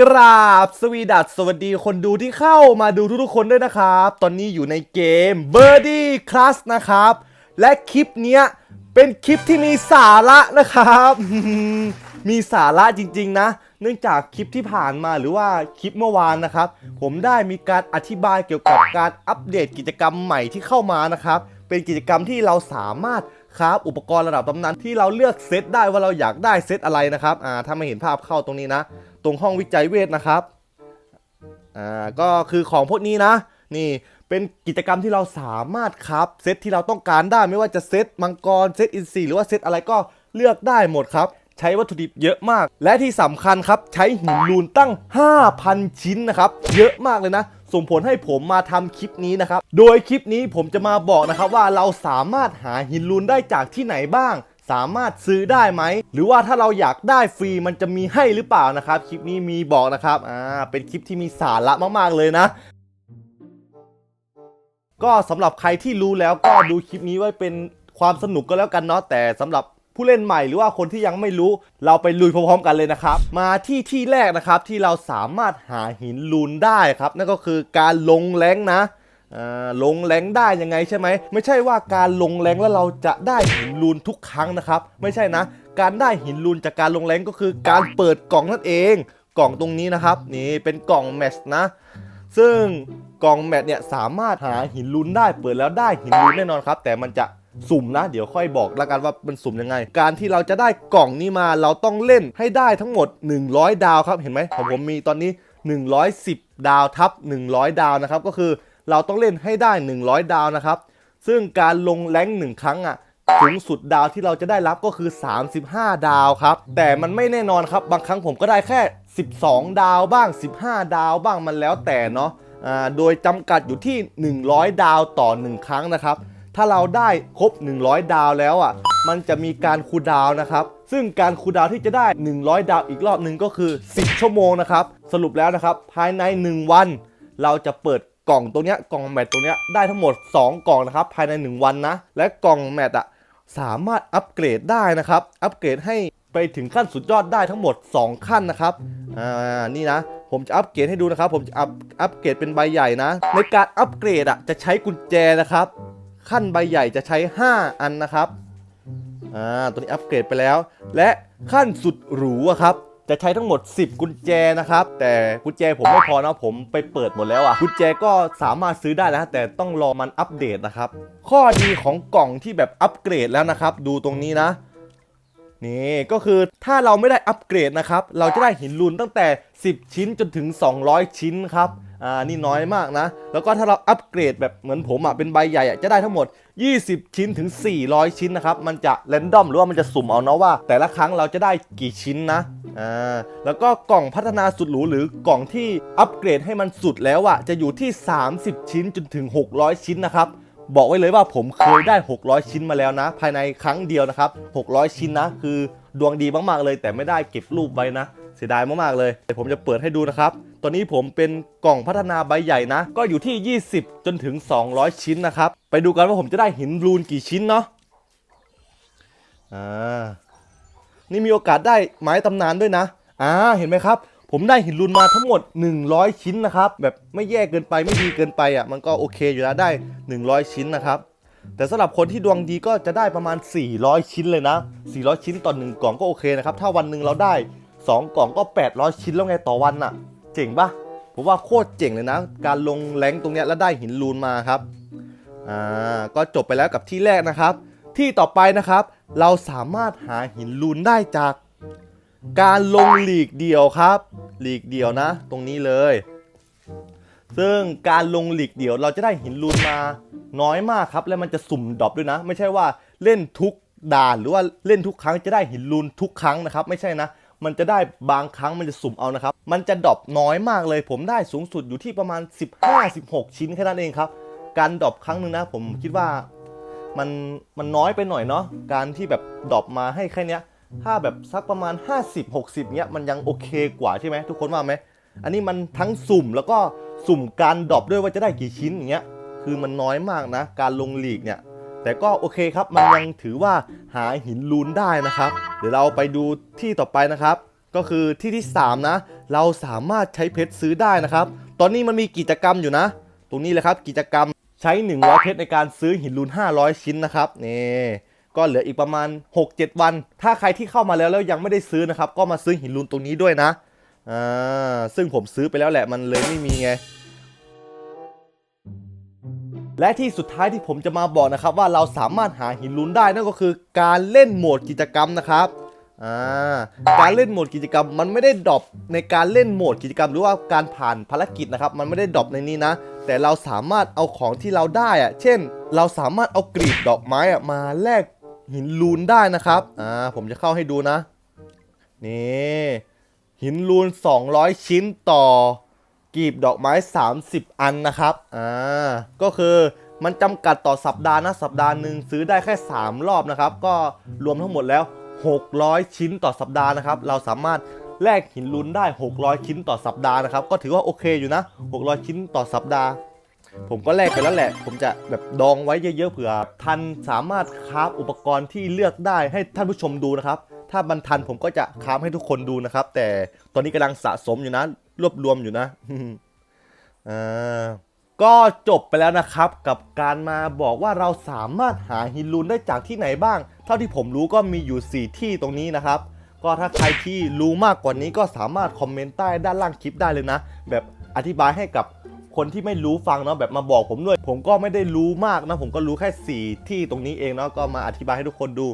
กราบสวีดัสสวัสดีคนดูที่เข้ามาดูทุกๆคนด้วยนะครับ ตอนนี้อยู่ในเกม Birdie Class นะครับ และคลิปเนี้ยเป็นคลิปที่มีสาระนะครับ มีสาระจริงๆนะ เนื่องจากคลิปที่ผ่านมาหรือว่าคลิปเมื่อวานนะครับ ผมได้มีการอธิบายเกี่ยวกับการอัปเดตกิจกรรมใหม่ที่เข้ามานะครับ เป็นกิจกรรมที่เราสามารถคราฟอุปกรณ์ระดับตำนานที่เราเลือกเซตได้ว่าเราอยากได้เซตอะไรนะครับอ่าถ้าไม่เห็นภาพเข้าตรงนี้นะ ตรงห้องวิจัยเวทนะครับอ่าก็คือของพวกนี้นะ นี่เป็นกิจกรรมที่เราสามารถครับเซตที่เราต้องการได้ไม่ว่าจะเซตมังกรเซตอินซีหรือว่าเซตอะไรก็เลือกได้หมดครับ ใช้วัตถุดิบเยอะมาก และที่สำคัญครับใช้หินลูนตั้ง 5,000 ชิ้นนะครับ เยอะมากเลยนะส่งผลให้ผมมาทำคลิปนี้นะครับ โดยคลิปนี้ผมจะมาบอกนะครับว่าเราสามารถหาหินลูนได้จากที่ไหนบ้าง สามารถซื้อได้ไหม หรือว่าถ้าเราอยากได้ฟรีมันจะมีให้หรือเปล่านะครับ คลิปนี้มีบอกนะครับอ่าเป็นคลิปที่มีสาระมากๆเลยนะก็สำหรับใครที่รู้แล้วก็ดูคลิปนี้ไว้เป็นความสนุกก็แล้วกันเนาะแต่สำหรับผู้เล่นใหม่หรือว่าคนที่ยังไม่รู้ เราไปลุยพร้อมๆกันเลยนะครับ มาที่ที่แรกนะครับที่เราสามารถหาหินลูนได้ครับ นั่นก็คือการลงแรงนะ ลงแรงได้ยังไงใช่ไหม ไม่ใช่ว่าการลงแรงแล้วเราจะได้หินลูนทุกครั้งนะครับ ไม่ใช่นะ การได้หินลูนจากการลงแรงก็คือการเปิดกล่องนั่นเอง กล่องตรงนี้นะครับ นี่เป็นกล่องแมชนะ ซึ่งกล่องแมทเนี่ยสามารถหาหินลูนได้เปิดแล้วได้หินลูนแน่นอนครับ แต่มันจะสุ่มนะ เดี๋ยวค่อยบอกแล้วกันว่ามันสุ่มยังไง การที่เราจะได้กล่องนี้มาเราต้องเล่นให้ได้ทั้งหมด 100 ดาวครับเห็นไหมของผมมีตอนนี้ 110 ดาวทับ 100 ดาวนะครับก็คือ เราต้องเล่นให้ได้ 100 ดาวนะครับ ซึ่งการลงแรงหนึ่งครั้งอะสูงสุดดาวที่เราจะได้รับก็คือ 35 ดาวครับ แต่มันไม่แน่นอนครับ บางครั้งผมก็ได้แค่ 12 ดาวบ้าง 15 ดาวบ้างมันแล้วแต่เนาะโดยจำกัดอยู่ที่ 100 ดาวต่อ 1 ครั้งนะครับ ถ้าเราได้ครบ 100 ดาวแล้วอะ มันจะมีการคูดาวนะครับ ซึ่งการคูดาวที่จะได้ 100 ดาวอีกรอบหนึ่งก็คือ 10 ชั่วโมงนะครับ สรุปแล้วนะครับ ภายใน 1 วัน เราจะเปิด กล่องตรงเนี้ยกล่องแมตตรงเนี้ยได้ทั้งหมด 2 กล่องนะครับภายใน 1 วันนะ และกล่องแมตอะสามารถอัปเกรดได้นะครับอัปเกรดให้ไปถึงขั้นสุดยอดได้ทั้งหมด 2 ขั้นนะครับอ่านี่นะผมจะอัปเกรดให้ดูนะครับ ผมจะอัปอัปเกรดเป็นใบใหญ่นะ ในการอัปเกรดอะจะใช้กุญแจนะครับ ขั้นใบใหญ่จะใช้ 5 อันนะครับอ่าตัวนี้อัปเกรดไปแล้ว และขั้นสุดหรูอะครับ จะใช้ทั้งหมด 10 กุญแจนะครับ แต่กุญแจผมไม่พอนะผมไปเปิดหมดแล้วอะกุญแจก็สามารถซื้อได้แล้วแต่ต้องรอมันอัปเดตนะครับ ข้อดีของกล่องที่แบบอัปเกรดแล้วนะครับ ดูตรงนี้นะ นี่ก็คือถ้าเราไม่ได้อัปเกรดนะครับ เราจะได้หินลูนตั้งแต่ 10 ชิ้นจนถึง 200 ชิ้นครับอ่านี่น้อยมากนะ แล้วก็ถ้าเราอัปเกรดแบบเหมือนผมอะเป็นใบใหญ่อะจะได้ทั้งหมด 20 ชิ้นถึง 400 ชิ้นนะครับ มันจะแรนดอมหรือว่ามันจะสุ่มเอาเนาะว่า แต่ละครั้งเราจะได้กี่ชิ้นนะ อ่าแล้วก็กล่องพัฒนาสุดหรูหรือกล่องที่อัปเกรดให้มันสุดแล้วอะจะอยู่ที่ 30 ชิ้นจนถึง 600 ชิ้นนะครับบอกไว้เลยว่าผมเคยได้ 600 ชิ้นมาแล้วนะ ภายในครั้งเดียวนะครับ 600 ชิ้นนะ คือดวงดีมากๆเลย แต่ไม่ได้เก็บรูปไว้นะ เสียดายมากๆเลยเดี๋ยวผมจะเปิดให้ดูนะครับ ตอนนี้ผมเป็นกล่องพัฒนาใบใหญ่นะ ก็อยู่ที่ 20 จนถึง 200 ชิ้นนะครับ ไปดูกันว่าผมจะได้หินรูนกี่ชิ้นเนาะอ่า นี่มีโอกาสได้ไม้ตำนานด้วยนะ อ่า เห็นไหมครับ ผมได้หินรูนมาทั้งหมด 100 ชิ้นนะครับ แบบไม่แย่เกินไปไม่ดีเกินไปอะ มันก็โอเคอยู่แล้วได้ 100 ชิ้นนะครับ แต่สำหรับคนที่ดวงดีก็จะได้ประมาณ 400 ชิ้นเลยนะ 400 ชิ้นต่อหนึ่งกล่องก็โอเคนะครับ ถ้าวันหนึ่งเราได้ 2 กล่องก็ 800 ชิ้นแล้วไงต่อวันน่ะ เจ๋งปะผมว่าโคตรเจ๋งเลยนะ การลงแรงตรงเนี้ยแล้วได้หินรูนมาครับ อ่า ก็จบไปแล้วกับที่แรกนะครับ ที่ต่อไปนะครับ เราสามารถหาหินรูนได้จาก การลงหลีกเดี่ยวครับ หลีกเดี่ยวนะ ตรงนี้เลย ซึ่งการลงหลีกเดี่ยวเราจะได้หินรูนมาน้อยมากครับ และมันจะสุ่มดรอปด้วยนะ ไม่ใช่ว่าเล่นทุกด่านหรือว่าเล่นทุกครั้งจะได้หินรูนทุกครั้งนะครับ ไม่ใช่นะ มันจะได้บางครั้งมันจะสุ่มเอานะครับ มันจะดรอปน้อยมากเลย ผมได้สูงสุดอยู่ที่ประมาณ 15-16 ชิ้นแค่นั้นเองครับ การดรอปครั้งหนึ่งนะ ผมคิดว่า มันมันน้อยไปหน่อยเนาะการที่แบบดรอปมาให้แค่เนี้ยถ้าแบบสักประมาณ 50 60เนี้ยมันยังโอเคกว่าใช่ไหมทุกคนว่าไหมอันนี้มันทั้งสุ่มแล้วก็สุ่มการดรอปด้วยว่าจะได้กี่ชิ้นอย่างเงี้ยคือมันน้อยมากนะ การลงหลีกเนี่ยแต่ก็โอเคครับมันยังถือว่าหาหินลูนได้นะครับ เดี๋ยวเราไปดูที่ต่อไปนะครับ ก็คือที่ที่ 3 นะ เราสามารถใช้เพชรซื้อได้นะครับ ตอนนี้มันมีกิจกรรมอยู่นะ ตรงนี้เลยครับกิจกรรม ใช้ 100 เพชรในการซื้อหินรูน 500 ชิ้นนะครับนี่ก็เหลืออีกประมาณ 6-7 วัน ถ้าใครที่เข้ามาแล้วแล้วยังไม่ได้ซื้อนะครับ ก็มาซื้อหินรูนตรงนี้ด้วยนะอ่าซึ่งผมซื้อไปแล้วแหละมันเลยไม่มีไงและที่สุดท้ายที่ผมจะมาบอกนะครับว่าเราสามารถหาหินลุ้นได้นั่นก็คือการเล่นโหมดกิจกรรมนะครับอ่าการเล่นโหมดกิจกรรมมันไม่ได้ดรอปในการเล่นโหมดกิจกรรม หรือว่าการผ่านภารกิจนะครับ มันไม่ได้ดรอปในนี้นะ แต่เราสามารถเอาของที่เราได้อะเช่น เราสามารถเอากรีบดอกไม้อะมาแลกหินลูนได้นะครับอ่าผมจะเข้าให้ดูนะนี่หินลูน 200 ชิ้นต่อ กีบดอกไม้ 30 อันนะครับอ่าก็คือมันจำกัดต่อสัปดาห์นะสัปดาห์หนึ่งซื้อได้แค่ 3 รอบนะครับ ก็รวมทั้งหมดแล้ว 600 ชิ้นต่อสัปดาห์นะครับ เราสามารถ แลกหินลุ้นได้ 600 ชิ้นต่อสัปดาห์นะครับ ก็ถือว่าโอเคอยู่นะ 600 ชิ้นต่อสัปดาห์ ผมก็แลกไปแล้วแหละ ผมจะแบบดองไว้เยอะๆเผื่อทันสามารถคราฟอุปกรณ์ที่เลือกได้ให้ท่านผู้ชมดูนะครับ ถ้ามันทันผมก็จะคราฟให้ทุกคนดูนะครับ แต่ตอนนี้กำลังสะสมอยู่นะ รวบรวมอยู่นะอ่าก็จบไปแล้วนะครับกับการมาบอกว่าเราสามารถหาฮินลูนได้จากที่ไหนบ้าง เท่าที่ผมรู้ก็มีอยู่ 4 ที่ตรงนี้นะครับ ก็ถ้าใครที่รู้มากกว่านี้ก็สามารถคอมเมนต์ใต้ด้านล่างคลิปได้เลยนะ แบบอธิบายให้กับคนที่ไม่รู้ฟังเนาะแบบมาบอกผมด้วย ผมก็ไม่ได้รู้มากนะ ผมก็รู้แค่ 4 ที่ตรงนี้เองเนาะก็มาอธิบายให้ทุกคนดู